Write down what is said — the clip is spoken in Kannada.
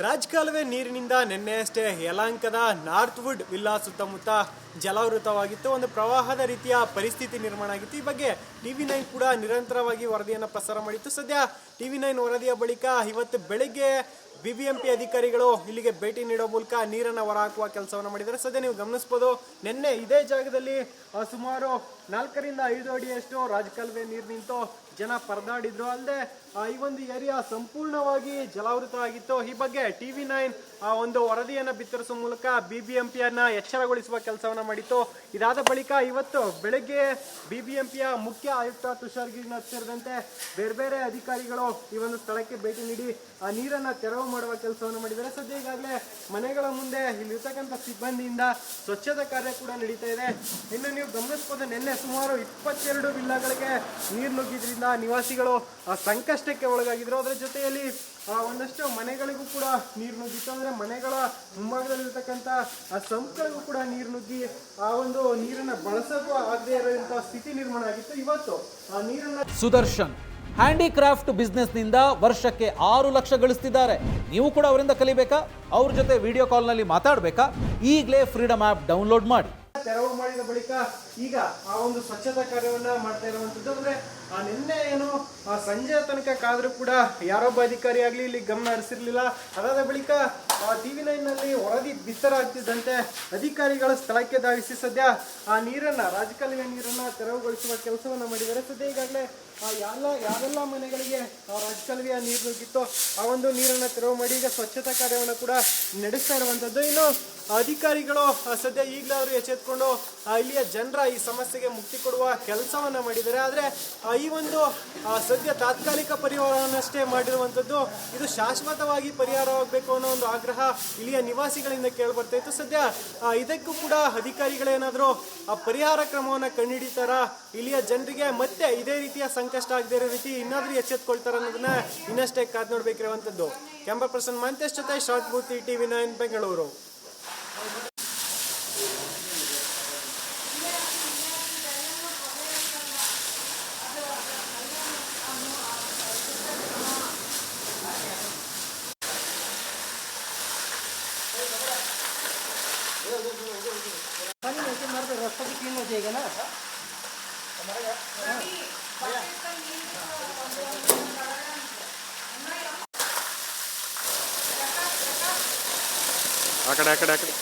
ರಾಜಕಾಲುವೆ ನೀರಿನಿಂದ ನಿನ್ನೆಯಷ್ಟೇ ಯಲಾಂಕದ ನಾರ್ತ್ವುಡ್ ವಿಲ್ಲಾ ಸುತ್ತಮುತ್ತ ಜಲಾವೃತವಾಗಿತ್ತು. ಒಂದು ಪ್ರವಾಹದ ರೀತಿಯ ಪರಿಸ್ಥಿತಿ ನಿರ್ಮಾಣ ಆಗಿತ್ತು. ಈ ಬಗ್ಗೆ ಟಿವಿ ನೈನ್ ಕೂಡ ನಿರಂತರವಾಗಿ ವರದಿಯನ್ನು ಪ್ರಸಾರ ಮಾಡಿತ್ತು. ಸದ್ಯ ಟಿವಿ ನೈನ್ ವರದಿಯ ಬಳಿಕ ಇವತ್ತು ಬೆಳಿಗ್ಗೆ ಬಿಬಿಎಂಪಿ ಅಧಿಕಾರಿಗಳು ಇಲ್ಲಿಗೆ ಭೇಟಿ ನೀಡೋ ಮೂಲಕ ನೀರನ್ನು ಹೊರಹಾಕುವ ಕೆಲಸವನ್ನು ಮಾಡಿದ್ದಾರೆ. ಸದ್ಯ ನೀವು ಗಮನಿಸಬಹುದು ನಿನ್ನೆ ಇದೇ ಜಾಗದಲ್ಲಿ ಸುಮಾರು ನಾಲ್ಕರಿಂದ ಐದು ಅಡಿಯಷ್ಟು ರಾಜಕಾಲುವೆ ನೀರು ನಿಂತು ಜನ ಪರದಾಡಿದ್ರು. ಅಲ್ಲದೆ ಈ ಒಂದು ಏರಿಯಾ ಸಂಪೂರ್ಣವಾಗಿ ಜಲಾವೃತ ಆಗಿತ್ತು. ಈ ಬಗ್ಗೆ ಟಿವಿ ನೈನ್ ಒಂದು ವರದಿಯನ್ನು ಬಿತ್ತರಿಸುವ ಮೂಲಕ ಬಿಬಿಎಂಪಿಯನ್ನ ಎಚ್ಚರಗೊಳಿಸುವ ಕೆಲಸವನ್ನ ಮಾಡಿತ್ತು. ಇದಾದ ಬಳಿಕ ಇವತ್ತು ಬೆಳಗ್ಗೆ ಬಿ ಬಿ ಎಂ ಪಿಯ ಮುಖ್ಯ ಆಯುಕ್ತ ತುಷಾರ್ ಗಿರಿನಾಥ್ ಸೇರಿದಂತೆ ಬೇರೆ ಬೇರೆ ಅಧಿಕಾರಿಗಳು ಈ ಒಂದು ಸ್ಥಳಕ್ಕೆ ಭೇಟಿ ನೀಡಿ, ಆ ನೀರನ್ನ ತೆರವು ಮಾಡುವ ಕೆಲಸವನ್ನು ಮಾಡಿದ್ದಾರೆ. ಸದ್ಯ ಈಗಾಗಲೇ ಮನೆಗಳ ಮುಂದೆ ಇಲ್ಲಿರ್ತಕ್ಕಂಥ ಸಿಬ್ಬಂದಿಯಿಂದ ಸ್ವಚ್ಛತಾ ಕಾರ್ಯ ಕೂಡ ನಡೀತಾ ಇದೆ. ಇನ್ನು ನೀವು ಗಮನಿಸಬಹುದು ನಿನ್ನೆ ಸುಮಾರು ಇಪ್ಪತ್ತೆರಡು ವಿಲ್ಲಾಗಳಿಗೆ ನೀರು ನುಗ್ಗಿದ್ರಿಂದ ನಿವಾಸಿಗಳು ಸಂಕಷ್ಟಕ್ಕೆ ಒಳಗಾಗಿದ್ರು. ಅದರ ಜೊತೆಯಲ್ಲಿ ಒಂದಷ್ಟು ಮನೆಗಳಿಗೂ ಕೂಡ ನೀರು ನುಗ್ಗಿತ್ತು. ಅಂದರೆ ಮನೆಗಳ ಮುಂಭಾಗದಲ್ಲಿರ್ತಕ್ಕಂಥ ಆ ಸಂಸ್ಥೆಗೂ ಕೂಡ ನೀರು ನುಗ್ಗಿ ಆ ಒಂದು ನೀರನ್ನು ಬಳಸಕ್ಕೂ ಆಗದೆ ಇರೋಂಥ ಸ್ಥಿತಿ ನಿರ್ಮಾಣ ಆಗಿತ್ತು. ಇವತ್ತು ಆ ನೀರನ್ನ ಸುದರ್ಶನ್, ಹ್ಯಾಂಡಿಕ್ರಾಫ್ಟ್ ಬಿಸ್ನೆಸ್ನಿಂದ ವರ್ಷಕ್ಕೆ ಆರು ಲಕ್ಷ ಗಳಿಸ್ತಿದ್ದಾರೆ. ನೀವು ಕೂಡ ಅವರಿಂದ ಕಲಿಬೇಕಾ? ಅವ್ರ ಜೊತೆ ವಿಡಿಯೋ ಕಾಲ್ನಲ್ಲಿ ಮಾತಾಡಬೇಕಾ? ಈಗಲೇ ಫ್ರೀಡಮ್ ಆ್ಯಪ್ ಡೌನ್ಲೋಡ್ ಮಾಡಿ. ತೆರವು ಮಾಡಿದ ಬಳಿಕ ಈಗ ಆ ಒಂದು ಸ್ವಚ್ಛತಾ ಕಾರ್ಯವನ್ನ ಮಾಡ್ತಾ ಇರುವಂತದ್ದು. ಅಂದ್ರೆ ಆ ನಿನ್ನೆ ಏನು ಸಂಜೆ ತನಕ ಕಾದ್ರೂ ಕೂಡ ಯಾರೊಬ್ಬ ಅಧಿಕಾರಿ ಆಗ್ಲಿ ಇಲ್ಲಿ ಗಮನ ಹರಿಸಿರ್ಲಿಲ್ಲ. ಅದಾದ ಬಳಿಕ ಟಿವಿ ಲೈನ್ನಲ್ಲಿ ವರದಿ ಬಿತ್ತರಾಗ್ತಿದ್ದಂತೆ ಅಧಿಕಾರಿಗಳ ಸ್ಥಳಕ್ಕೆ ಧಾವಿಸಿ ಸದ್ಯ ಆ ನೀರನ್ನ ರಾಜಕಾಲುವೆ ನೀರನ್ನ ತೆರವುಗೊಳಿಸುವ ಕೆಲಸವನ್ನ ಮಾಡಿದ್ದಾರೆ. ಸದ್ಯ ಈಗಾಗಲೇ ಆ ಎಲ್ಲ ಯಾವೆಲ್ಲ ಮನೆಗಳಿಗೆ ಆ ರಾಜಕಾಲುವೆಯ ನೀರು ನುಗ್ಗಿತ್ತು ಆ ಒಂದು ನೀರನ್ನ ತೆರವು ಮಾಡಿ ಈಗ ಸ್ವಚ್ಛತಾ ಕಾರ್ಯವನ್ನು ಕೂಡ ನಡೆಸ್ತಾ ಇರುವಂತದ್ದು. ಇನ್ನು ಅಧಿಕಾರಿಗಳು ಸದ್ಯ ಈಗಲೇ ಅವರು ಎಚ್ಚೆತ್ಕೊಂಡು ಆ, ಇಲ್ಲಿಯ ಜನರ ಈ ಸಮಸ್ಯೆಗೆ ಮುಕ್ತಿ ಕೊಡುವ ಕೆಲಸವನ್ನ ಮಾಡಿದ್ದಾರೆ. ಆದರೆ ಆ, ಈ ಒಂದು ಸದ್ಯ ತಾತ್ಕಾಲಿಕ ಪರಿಹಾರವನ್ನಷ್ಟೇ ಮಾಡಿರುವಂಥದ್ದು ಇದು ಶಾಶ್ವತವಾಗಿ ಪರಿಹಾರವಾಗಬೇಕು ಅನ್ನೋ ಒಂದು ಆಗ್ರಹ ಇಲ್ಲಿಯ ನಿವಾಸಿಗಳಿಂದ ಕೇಳಿಬರ್ತಾ ಇತ್ತು ಸದ್ಯ ಇದಕ್ಕೂ ಕೂಡ ಅಧಿಕಾರಿಗಳೇನಾದರೂ, ಆ, ಪರಿಹಾರ ಕ್ರಮವನ್ನು ಕಂಡುಹಿಡಿತಾರ? ಇಲ್ಲಿಯ ಜನರಿಗೆ ಮತ್ತೆ ಇದೇ ರೀತಿಯ ಸಂಕಷ್ಟ ಆಗದೇ ಇರೋ ರೀತಿ ಇನ್ನಾದ್ರೂ ಎಚ್ಚೆತ್ಕೊಳ್ತಾರ ಅನ್ನೋದನ್ನ ಇನ್ನಷ್ಟೇ ಕಾದ್ ನೋಡ್ಬೇಕಿರುವಂಥದ್ದು. ಕ್ಯಾಮ್ರಾ ಪರ್ಸನ್ ಮಂತೇಶ್ ಜೊತೆ, ಶಾರ್ಟ್ ಮೂರ್ತಿ ಟಿವಿ ನೈನ್, ಬೆಂಗಳೂರು. पानी ऐसे मार दो रास्ता भी क्लीन हो जाएगा ना आकड़े आकड़े आकड़े